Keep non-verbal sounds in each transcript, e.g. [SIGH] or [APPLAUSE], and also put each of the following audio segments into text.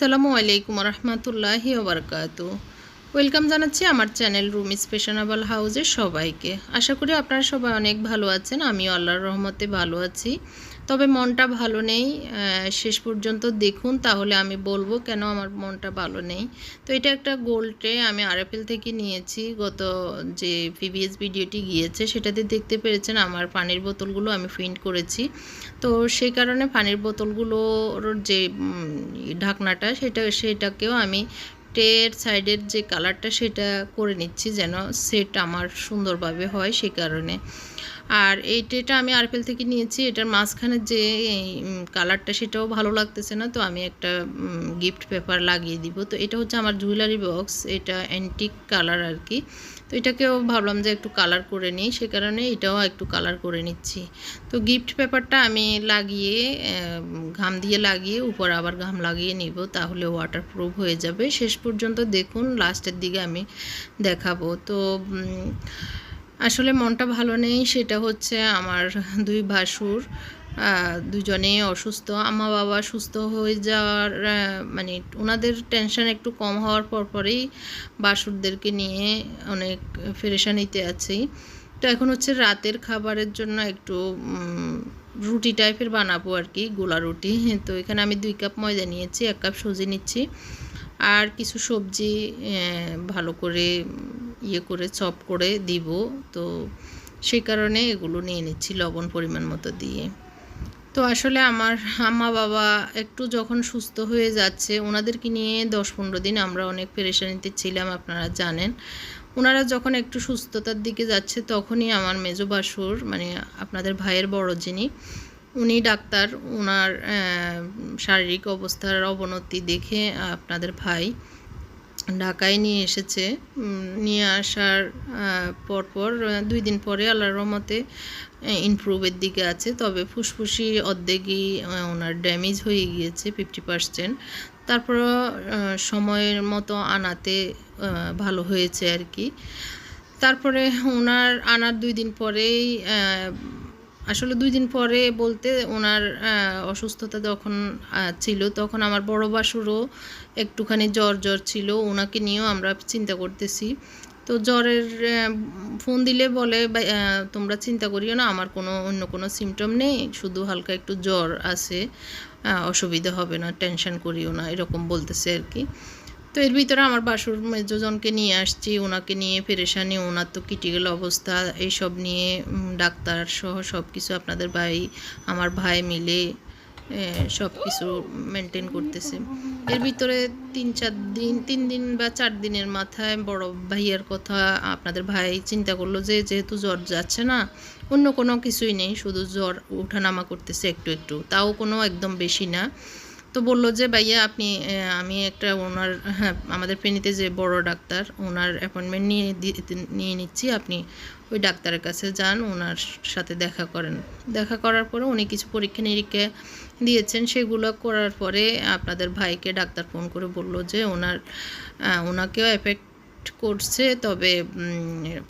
আসসালামু আলাইকুম রহমতুল্লাহি ওবরকাত। ওয়েলকাম জানাচ্ছি আমার চ্যানেল রুম স্পেশনাবল হাউজের সবাইকে। আশা করি আপনারা সবাই অনেক ভালো আছেন, আমিও আল্লাহর রহমতে ভালো আছি। তবে মনটা ভালো নেই শেষ পর্যন্ত দেখুন তাহলে আমি বলব কেন আমার মনটা ভালো নেই। তো এটা একটা গোল্ডে আমি আরএফএল থেকে নিয়েছি, গত যে প্রিভিয়াস ভিডিওটি গিয়েছে সেটাতে দেখতে পেরেছেন আমার পানির বোতলগুলো আমি প্রিন্ট করেছি। তো সেই কারণে পানির বোতলগুলোর যে ঢাকনাটা সেটা, সেটাকেও আমি টের সাইডের যে কালারটা সেটা করে নিচ্ছি যেন সেট আমার সুন্দরভাবে হয় সে কারণে। আর এই টেটা আমি আরপেল থেকে নিয়েছি, এটার মাঝখানের যে কালারটা সেটাও ভালো লাগতেছে না, তো আমি একটা গিফট পেপার লাগিয়ে দিব। তো এটা হচ্ছে আমার জুয়েলারি বক্স, এটা অ্যান্টিক কালার আর কি। তো এটাকেও ভাবলাম যে একটু কালার করে নিই, সে কারণে এটাও একটু কালার করে নিচ্ছি। তো গিফট পেপারটা আমি লাগিয়ে ঘাম দিয়ে লাগিয়ে, উপর আবার ঘাম লাগিয়ে নিব, তাহলে ওয়াটারপ্রুফ হয়ে যাবে। শেষ পর্যন্ত দেখুন লাস্টের দিকে আমি দেখাবো। তো আসলে মনটা ভালো নেই, সেটা হচ্ছে আমার দুই ভাসুর। দুজনেই অসুস্থ আমা বাবা সুস্থ হয়ে যাওয়ার মানে ওনাদের টেনশন একটু কম হওয়ার পর পরেই বাসুরদেরকে নিয়ে অনেক ফেরেশানিতে আছি। তো এখন হচ্ছে রাতের খাবারের জন্য একটু রুটি টাইপের বানাবো আর কি, গোলা রুটি। তো এখানে আমি দুই কাপ ময়দা নিয়েছি, এক কাপ সুজি নিচ্ছি। আর কিছু সবজি ভালো করে ইয়ে করে, চপ করে দিব। তো সেই কারণে এগুলো নিয়ে নিচ্ছি লবণ পরিমাণ মতো দিয়ে। তো আসলে আমার আম্মা বাবা একটু যখন সুস্থ হয়ে যাচ্ছে, ওনাদেরকে নিয়ে দশ পনেরো দিন আমরা অনেক পেরেশানিতে ছিলাম, আপনারা জানেন। ওনারা যখন একটু সুস্থতার দিকে যাচ্ছে, তখনই আমার মেজো বাসুর মানে আপনাদের ভাইয়ের বড় যিনি, উনি ডাক্তার ওনার শারীরিক অবস্থার অবনতি দেখে আপনাদের ভাই ঢাকায় নিয়ে এসেছে। নিয়ে আসার পরপর দুই দিন পরে আল্লাহর রহমতে ইমপ্রুভের দিকে আছে। তবে ফুসফুসি অর্ধেকই ওনার ড্যামেজ হয়ে গিয়েছে ফিফটি পার্সেন্ট তারপরও আহ, সময়ের মতো আনাতে ভালো হয়েছে আর কি। তারপরে ওনার আনার দুই দিন পরেই আসলে দুই দিন পরে বলতে ওনার অসুস্থতা যখন ছিল, তখন আমার বড় বাসুরও একটুখানি জ্বর জ্বর ছিল, ওনাকে নিয়েও আমরা চিন্তা করতেছি। তো জ্বরের ফোন দিলে বলে তোমরা চিন্তা করিও না, আমার কোনো, অন্য কোনো সিমটম নেই, শুধু হালকা একটু জ্বর আছে অসুবিধা হবে না টেনশন করিও না, এরকম বলতেছে আর কি। তো এর ভিতরে আমার বাসুর মেজোজনকে নিয়ে আসছি, ওনাকে নিয়ে পেরেশানি ওনার তো ক্রিটিক্যাল অবস্থা, এইসব নিয়ে ডাক্তার সহ সব কিছু আপনাদের ভাই, আমার ভাই মিলে সব কিছু মেনটেন করতেছে। এর ভিতরে তিন, চার দিন, তিন দিন বা চার দিনের মাথায় বড় ভাইয়ার কথা আপনাদের ভাই চিন্তা করল যে, যেহেতু জ্বর যাচ্ছে না, অন্য কোনো কিছুই নেই, শুধু জ্বর ওঠানামা করতেছে একটু একটু, তাও কোনো একদম বেশি না। তো বলল যে, ভাইয়া, আপনি আমি একটা ওনার হ্যাঁ আমাদের ফেনীতে যে বড় ডাক্তার, ওনার অ্যাপয়েন্টমেন্ট নিয়ে নিয়ে নিচ্ছি। আপনি ওই ডাক্তারের কাছে যান, ওনার সাথে দেখা করেন। দেখা করার পরে উনি কিছু পরীক্ষা নিরীক্ষা দিয়েছেন। সেগুলো করার পরে আপনাদের ভাইকে ডাক্তার ফোন করে বলল যে, ওনার ওনাকেও এফেক্ট করছে, তবে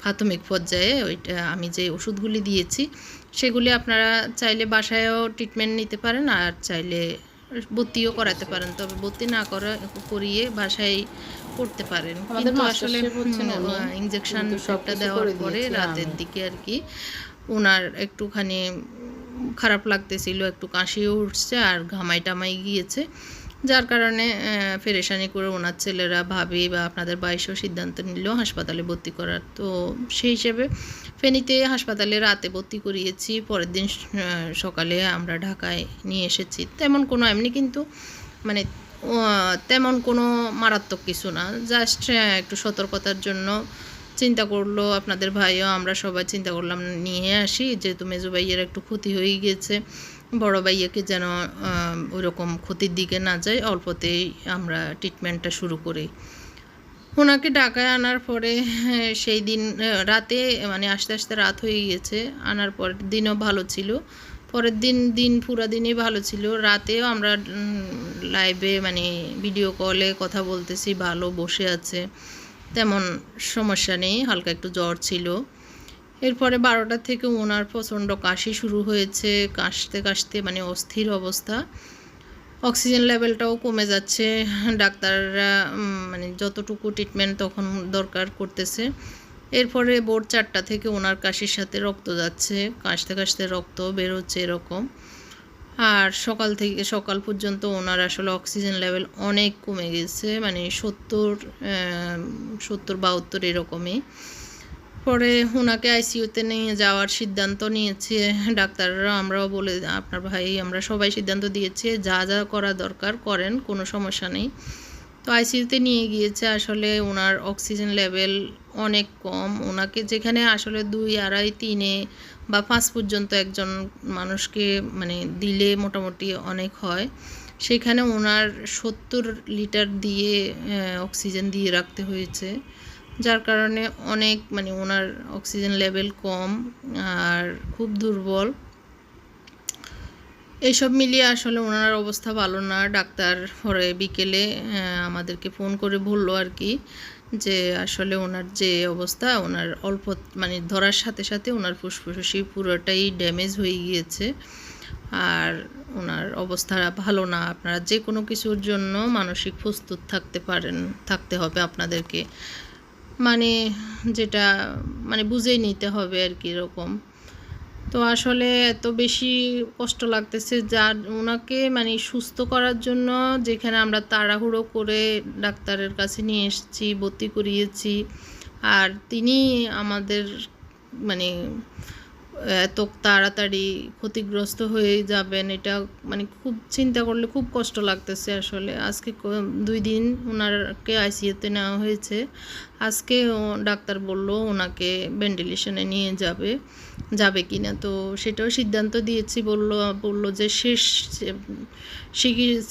প্রাথমিক পর্যায়ে ওইটা, আমি যে ওষুধগুলি দিয়েছি, সেগুলি আপনারা চাইলে বাসায়ও ট্রিটমেন্ট নিতে পারেন, আর চাইলে ভর্তিও করাতে পারেন তবে ভর্তি না করা করিয়ে বাসায় করতে পারেন। কিন্তু আসলে ইঞ্জেকশন সবটা দেওয়ার পরে রাতের দিকে আর কি ওনার একটুখানি খারাপ লাগতেছিল একটু কাশিও উঠছে আর ঘামাই টামাই গিয়েছে। যার কারণে ফেরেশানি করে ওনার ছেলেরা ভাবি বা আপনাদের বাইশেও সিদ্ধান্ত নিল হাসপাতালে ভর্তি করার। তো সেই হিসেবে ফেনীতে হাসপাতালে রাতে ভর্তি করিয়েছি, পরের দিন সকালে আমরা ঢাকায় নিয়ে এসেছি। তেমন কোনো এমনি কিন্তু মানে তেমন কোনো মারাত্মক কিছু না। জাস্ট একটু সতর্কতার জন্য চিন্তা করল আপনাদের ভাইও, আমরা সবাই চিন্তা করলাম নিয়ে আসি। যেহেতু মেজো ভাইয়ের একটু ক্ষতি হয়ে গিয়েছে বড় ভাইয়াকে যেন ওই রকম ক্ষতির দিকে না যায়, অল্পতেই আমরা ট্রিটমেন্টটা শুরু করি। ওনাকে ঢাকায় আনার পরে [LAUGHS] সেই দিন রাতে মানে আস্তে আস্তে রাত হয়ে গিয়েছে, আনার পর দিনও ভালো ছিল। পরের দিন দিন পুরা দিনই ভালো ছিল। রাতেও আমরা লাইভে মানে ভিডিও কলে কথা বলতেছি, ভালো বসে আছে। তেমন সমস্যা নেই, হালকা একটু জ্বর ছিল। এরপরে বারোটা থেকে ওনার প্রচণ্ড কাশি শুরু হয়েছে, কাশতে কাশতে মানে অস্থির অবস্থা। অক্সিজেন লেভেলটাও কমে যাচ্ছে, ডাক্তাররা মানে যতটুকু ট্রিটমেন্ট তখন দরকার করতেছে। এরপরে ভোর চারটা থেকে ওনার কাশির সাথে রক্ত যাচ্ছে, কাশতে কাশতে রক্ত বেরোচ্ছে এরকম। আর সকাল থেকে, সকাল পর্যন্ত ওনার আসলে অক্সিজেন লেভেল অনেক কমে গেছে মানে সত্তর সত্তর, বাহাত্তর এরকমই। পরে ওনাকে আইসিইউতে নিয়ে যাওয়ার সিদ্ধান্ত নিয়েছে ডাক্তাররা। আমরাও বলে আপনার ভাই, আমরা সবাই সিদ্ধান্ত দিয়েছি, যা যা করা দরকার করেন, কোনো সমস্যা নেই। তো আইসিইউতে নিয়ে গিয়েছে, আসলে ওনার অক্সিজেন লেভেল অনেক কম। ওনাকে যেখানে আসলে দুই আড়াই তিনে বা পাঁচ পর্যন্ত একজন মানুষকে মানে দিলে মোটামুটি অনেক হয়। সেখানে ওনার সত্তর লিটার দিয়ে অক্সিজেন দিয়ে রাখতে হয়েছে। যার কারণে অনেক মানে ওনার অক্সিজেন লেভেল কম আর খুব দুর্বল। এইসব মিলিয়ে আসলে ওনার অবস্থা ভালো না। ডাক্তার পরে বিকেলে আমাদেরকে ফোন করে বলল আর কি যে আসলে ওনার যে অবস্থা, ওনার অল্প মানে ধরার সাথে সাথে ওনার ফুসফুসি পুরোটাই ড্যামেজ হয়ে গিয়েছে। আর ওনার অবস্থা ভালো না। আপনারা যে কোনো কিছুর জন্য মানসিক প্রস্তুত থাকতে পারেন, থাকতে হবে আপনাদেরকে। মানে যেটা মানে বুঝেই নিতে হবে আর কি এরকম। তো আসলে এত বেশি কষ্ট লাগতেছে যার ওনাকে মানে সুস্থ করার জন্য যেখানে আমরা তাড়াহুড়ো করে ডাক্তারের কাছে নিয়ে এসেছি, ভর্তি করিয়েছি। আর তিনি আমাদের মানে এত তাড়াতাড়ি ক্ষতিগ্রস্ত হয়ে যাবেন, এটা মানে খুব চিন্তা করলে খুব কষ্ট লাগতেছে আসলে। আজকে দুই দিন ওনারকে আইসিইউতে নেওয়া হয়েছে। আজকে ডাক্তার বলল ওনাকে ভেন্টিলেশনে নিয়ে যাবে যাবে কি না তো সেটাও সিদ্ধান্ত দিয়েছি, বলল বলল যে শেষ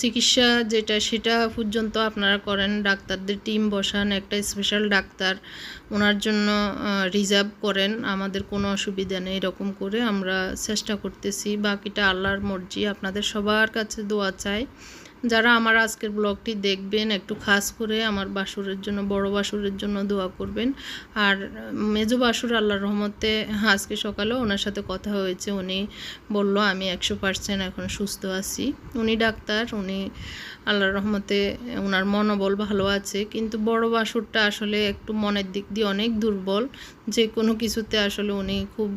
চিকিৎসা যেটা সেটা পর্যন্ত আপনারা করেন, ডাক্তারদের টিম বসান, একটা স্পেশাল ডাক্তার ওনার জন্য রিজার্ভ করেন, আমাদের কোনো অসুবিধা নেই, এরকম করে আমরা চেষ্টা করতেছি। বাকিটা আল্লাহর মর্জি, আপনাদের সবার কাছে দোয়া চাই। যারা আমার আজকের ব্লগটি দেখবেন, একটু খাস করে আমার বাসুরের জন্য, বড় বাসুরের জন্য দোয়া করবেন। আর মেজো বাসুর আল্লাহর রহমতে আজকে সকালে ওনার সাথে কথা হয়েছে। উনি বলল, আমি একশো পার্সেন্ট এখন সুস্থ আছি। উনি ডাক্তার, উনি আল্লাহর রহমতে ওনার মনোবল ভালো আছে। কিন্তু বড় বাসুরটা আসলে একটু মনের দিক দিয়ে অনেক দুর্বল। যে কোনো কিছুতে আসলে উনি খুব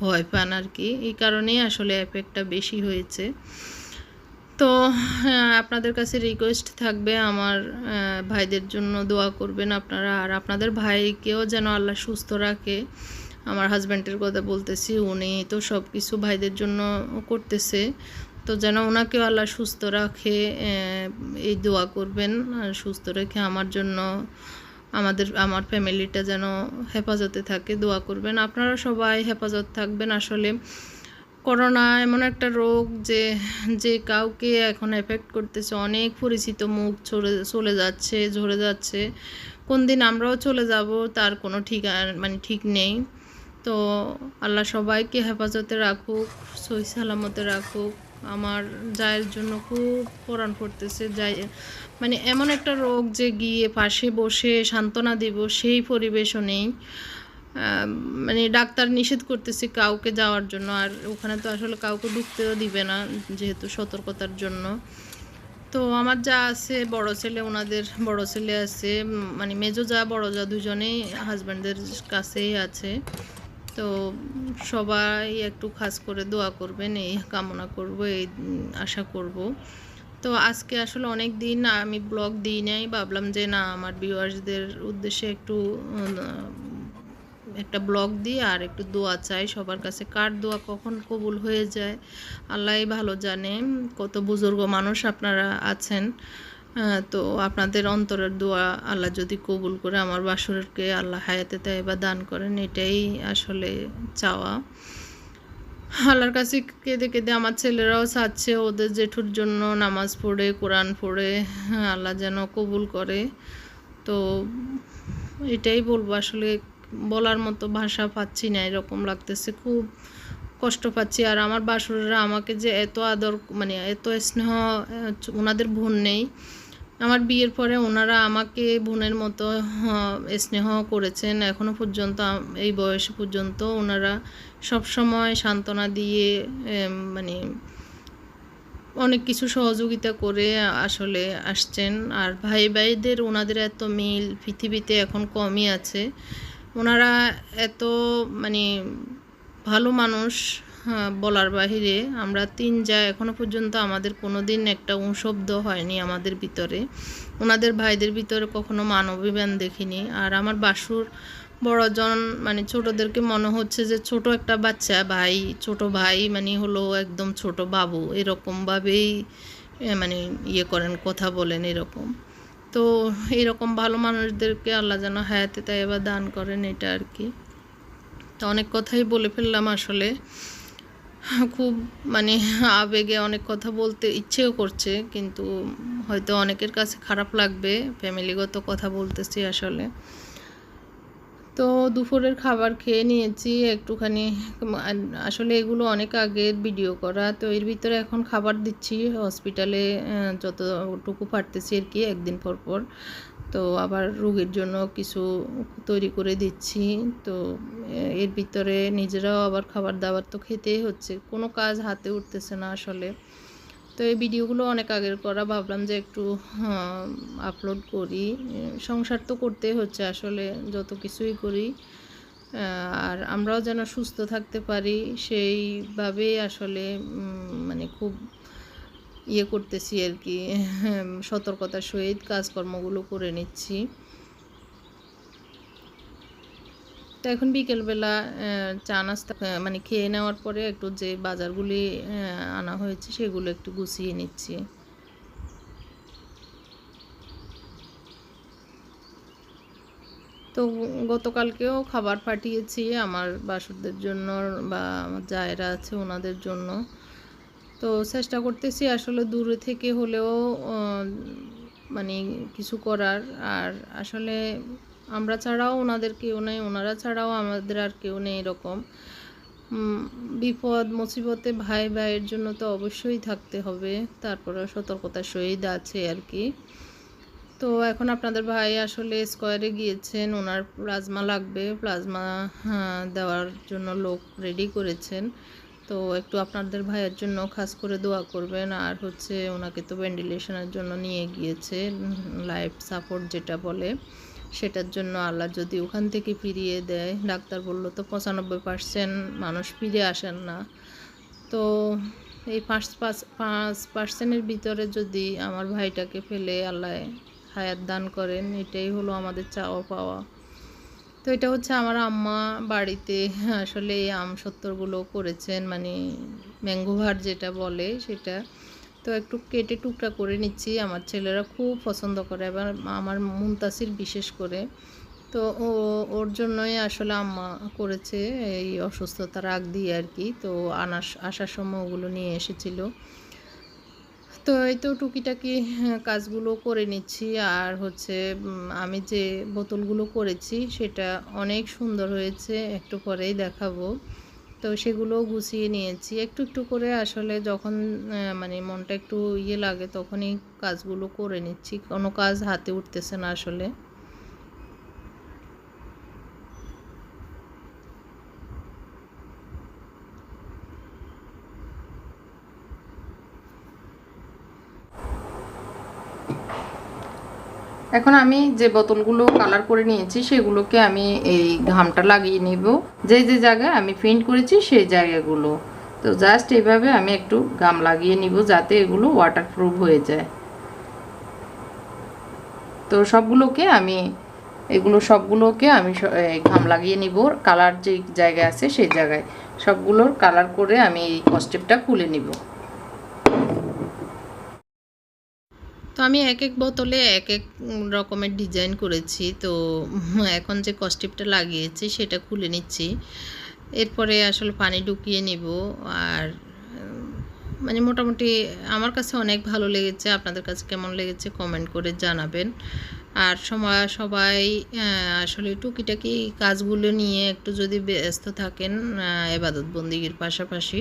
ভয় পান আর কি। এই কারণেই আসলে এফেক্টটা বেশি হয়েছে। তো আপনাদের কাছে রিকোয়েস্ট থাকবে, আমার ভাইদের জন্য দোয়া করবেন আপনারা। আর আপনাদের ভাইকেও যেন আল্লাহ সুস্থ রাখে। আমার হাজব্যান্ডের কথা বলতেছি, উনি তো সব কিছু ভাইদের জন্য করতেছে। তো যেন ওনাকেও আল্লাহ সুস্থ রাখে এই দোয়া করবেন। আর সুস্থ রেখে আমার জন্য, আমাদের, আমার ফ্যামিলিটা যেন হেফাজতে থাকে, দোয়া করবেন। আপনারা সবাই হেফাজত থাকবেন আসলে। করোনা এমন একটা রোগ যে যে কাউকে এখন এফেক্ট করতেছে, অনেক পরিচিত মুখ চলে চলে যাচ্ছে, ঝরে যাচ্ছে। কোন দিন আমরাও চলে যাব, তার কোনো ঠিক মানে ঠিক নেই। তো আল্লাহ সবাইকে হেফাজতে রাখুক, সহি সালামতে রাখুক। আমার জায়ের জন্য খুব কোরআন পড়তেছে, যাই মানে এমন একটা রোগ যে গিয়ে পাশে বসে সান্ত্বনা দিব, সেই পরিবেশও নেই। মানে ডাক্তার নিষেধ করতেছে কাউকে যাওয়ার জন্য, আর ওখানে তো আসলে কাউকে ঢুকতেও দিবে না যেহেতু সতর্কতার জন্য। তো আমার যা আছে, বড় ছেলে, ওনাদের বড় ছেলে আছে মানে মেজো যা, বড় যা, দুজনেই হাজব্যান্ডের কাছেই আছে। তো সবাই একটু খাস করে দোয়া করবেন, এই কামনা করব, এই আশা করব। তো আজকে আসলে অনেক দিন আমি ব্লগ দিই নাই, ভাবলাম যে না, আমার ভিউয়ার্সদের উদ্দেশ্যে একটু একটা ব্লগ দিই আর একটু দোয়া চাই সবার কাছে। কার দোয়া কখন কবুল হয়ে যায়, আল্লাহই ভালো জানে কত বুজুর্গ মানুষ আপনারা আছেন। তো আপনাদের অন্তরের দোয়া আল্লাহ যদি কবুল করে আমার বাসুরকে আল্লাহ হায়াতে তাই বা দান করেন, এটাই আসলে চাওয়া। আল্লাহর কাছে কেঁদে কেঁদে আমার ছেলেরাও চাচ্ছে ওদের জেঠুর জন্য নামাজ পড়ে, কোরআন পড়ে, আল্লাহ যেন কবুল করে। তো এটাই বলব আসলে বলার মতো ভাষা পাচ্ছি না, এরকম লাগতেছে। খুব কষ্ট পাচ্ছি। আর আমার বাসুরেরা আমাকে যে এত আদর মানে এত স্নেহ ওনাদের বোন নেই। আমার বিয়ের পরে ওনারা আমাকে বোনের মতো স্নেহ করেছেন। এখনও পর্যন্ত এই বয়স পর্যন্ত ওনারা সব সময় সান্ত্বনা দিয়ে মানে অনেক কিছু সহযোগিতা করে আসলে আসছেন। আর ভাই ভাইদের ওনাদের এত মিল, পৃথিবীতে এখন কমই আছে। ওনারা এত মানে ভালো মানুষ হ্যাঁ, বলার বাহিরে আমরা তিন যা এখনও পর্যন্ত আমাদের কোনো দিন একটা শব্দ হয়নি আমাদের ভিতরে। ওনাদের ভাইদের ভিতরে কখনো মানবিবান দেখিনি। আর আমার বাসুর বড়জন মানে ছোটদেরকে মনে হচ্ছে যে ছোট একটা বাচ্চা ভাই ছোট ভাই মানে হলো একদম ছোট বাবু এরকমভাবেই মানে ইয়ে করেন কথা বলেন এরকম। তো এরকম ভালো মানুষদেরকে আল্লাহ যেন হায়াতে তাই এবার দান করেন, এটা আর কি। তো অনেক কথাই বলে ফেললাম আসলে। খুব মানে আবেগে অনেক কথা বলতে ইচ্ছেও করছে, কিন্তু হয়তো অনেকের কাছে খারাপ লাগবে। ফ্যামিলিগত কথা বলতেছি আসলে। তো দুপুরের খাবার খেয়ে নিয়েছি একটুখানি। আসলে এগুলো অনেক আগের ভিডিও করা। তো এর ভিতরে এখন খাবার দিচ্ছি হসপিটালে যতটুকু পারতেছি আর কি একদিন পর পর। তো আবার রোগীর জন্য কিছু তৈরি করে দিচ্ছি। তো, এর ভিতরে নিজেরাও আবার খাবার দাবার তো খেতেই হচ্ছে। কোনো কাজ হাতে উঠতেছে না আসলে। তো এই ভিডিওগুলো অনেক আগের করা, ভাবলাম যে একটু আপলোড করি। সংসার তো করতেই হচ্ছে আসলে, যত কিছুই করি আর আমরাও যেন সুস্থ থাকতে পারি, সেইভাবেই আসলে মানে খুব ইয়ে করতেছি আর কি, সতর্কতার সহিত কাজকর্মগুলো করে নিচ্ছি। তো এখন বিকেলবেলা চা নাস্তা মানে খেয়ে নেওয়ার পরে একটু যে বাজারগুলি আনা হয়েছে সেগুলো একটু গুছিয়ে নিচ্ছি। তো গতকালকেও খাবার পাঠিয়েছি আমার বাসুরদের জন্য বা আমার জায়েরা আছে ওনাদের জন্য। তো চেষ্টা করতেছি আসলে দূরে থেকে হলেও মানে কিছু করার। আর আসলে আমরা ছাড়াও ওনাদের কেউ নেই ওনারা ছাড়াও আমাদের আর কেউ নেই এরকম। বিপদ মুসিবতে ভাই ভাইয়ের জন্য তো অবশ্যই থাকতে হবে তারপরে সতর্কতার সহিত আছে আর কি। তো এখন আপনাদের ভাই আসলে স্কোয়ারে গিয়েছেন ওনার প্লাজমা লাগবে প্লাজমা হ্যাঁ, দেওয়ার জন্য লোক রেডি করেছেন। তো একটু আপনাদের ভাইয়ের জন্য খাস করে দোয়া করবেন আর হচ্ছে ওনাকে তো ভেন্টিলেশনের জন্য নিয়ে গিয়েছে লাইফ সাপোর্ট যেটা বলে। সেটার জন্য আল্লাহ যদি ওখান থেকে ফিরিয়ে দেয়, ডাক্তার বলল তো পঁচানব্বই পার্সেন্ট মানুষ ফিরে আসেন না। তো এই পাঁচ পাঁচ পাঁচ পার্সেন্টের ভিতরে যদি আমার ভাইটাকে ফেলে আল্লাহ হায়াত দান করেন, এটাই হলো আমাদের চাওয়া পাওয়া। তো এটা হচ্ছে আমার আম্মা বাড়িতে আসলে এই আম সত্তরগুলো করেছেন মানে ম্যাঙ্গো ভাট যেটা বলে সেটা। তো একটু কেটে টুকরা করে নিচ্ছি। আমার ছেলেরা খুব পছন্দ করে এবার আমার মুনতাসির বিশেষ করে। তো ও, ওর জন্যই আসলে আম্মা করেছে এই অসুস্থতার আগ দিয়ে আর কি। তো আনাস, আসার সময় ওগুলো নিয়ে এসেছিল। তো এই তো টুকিটাকি কাজগুলো করে নিচ্ছি। আর হচ্ছে আমি যে বোতলগুলো করেছি, সেটা অনেক সুন্দর হয়েছে। একটু পরেই দেখাবো। তো সেগুলোও গুছিয়ে নিয়েছি। একটু একটু করে আসলে যখন মানে মনটা একটু ইয়ে লাগে তখনই কাজগুলো করে নিচ্ছি। কোনো কাজ হাতে উঠতেছে না আসলে। এখন আমি যে বোতলগুলো কালার করে নিয়েছি, সেগুলোকে আমি এই ঘামটা লাগিয়ে নিব। যে যে জায়গায় আমি প্রিন্ট করেছি, সেই জায়গাগুলো। তো জাস্ট এইভাবে আমি একটু গাম লাগিয়ে নিব যাতে এগুলো ওয়াটারপ্রুফ হয়ে যায়। তো সবগুলোকে আমি, এগুলো সবগুলোকে আমি ঘাম লাগিয়ে নিব। কালার যে জায়গায় আছে, সেই জায়গায়। সবগুলোর কালার করে আমি এই কস্টেপটা খুলে নিব। তো আমি এক এক বোতলে এক এক রকমের ডিজাইন করেছি। তো এখন যে কস্টিপটা লাগিয়েছি সেটা খুলে নিচ্ছি। এরপরে আসলে পানি ঢুকিয়ে নিব আর মানে মোটামুটি আমার কাছে অনেক ভালো লেগেছে। আপনাদের কাছে কেমন লেগেছে কমেন্ট করে জানাবেন। আর সময়, সবাই আসলে টুকিটাকি কাজগুলো নিয়ে একটু যদি ব্যস্ত থাকেন এবাদত বন্দিগির পাশাপাশি,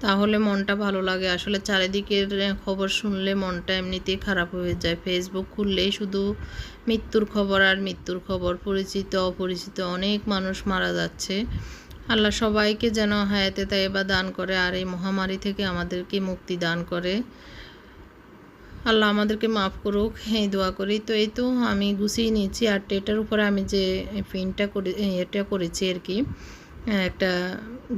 তাহলে মনটা ভালো লাগে। আসলে চারিদিকের খবর শুনলে মনটা এমনিতেই খারাপ হয়ে যায়। ফেসবুক খুললেই শুধু মৃত্যুর খবর আর মৃত্যুর খবর, পরিচিত, অপরিচিত অনেক মানুষ মারা যাচ্ছে। আল্লাহ সবাইকে যেন হায়াতে তাই তাইবা দান করে আর এই মহামারী থেকে আমাদেরকে মুক্তি দান করে। আল্লাহ আমাদেরকে মাফ করুক এই দোয়া করি। তো এই তো আমি গুছিয়ে নিয়েছি। আর এটার উপরে আমি যে পেনটা করে এটা করেছি আর কি একটা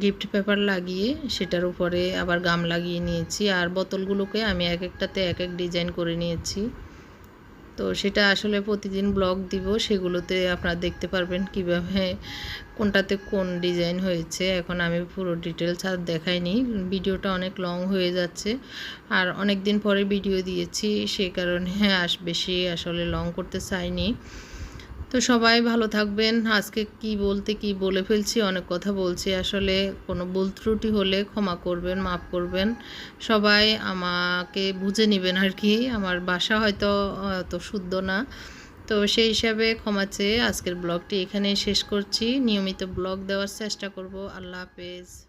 গিফট পেপার লাগিয়ে, সেটার উপরে আবার গাম লাগিয়ে নিয়েছি। আর বোতলগুলোকে আমি এক একটাতে এক এক ডিজাইন করে নিয়েছি। তো সেটা আসলে প্রতিদিন ব্লগ দিব, সেগুলোতে আপনারা দেখতে পারবেন কীভাবে কোনটাতে কোন ডিজাইন হয়েছে। এখন আমি পুরো ডিটেলস আর দেখাইনি, ভিডিওটা অনেক লং হয়ে যাচ্ছে। আর অনেক দিন পরে ভিডিও দিয়েছি, সে কারণে আস বেশি আসলে লং করতে চাইনি। তো সবাই ভালো থাকবেন। আজকে কি বলতে কি বলে ফেলছি, অনেক কথা বলছি। আসলে কোনো ভুল ত্রুটি হলে ক্ষমা করবেন, মাফ করবেন। সবাই আমাকে বুঝে নেবেন আর কি আমার বাসা হয়তো অত শুদ্ধ না। তো সেই হিসাবে ক্ষমা চেয়ে আজকের ব্লগটি এখানেই শেষ করছি। নিয়মিত ব্লগ দেওয়ার চেষ্টা করব। আল্লাহ হাফেজ।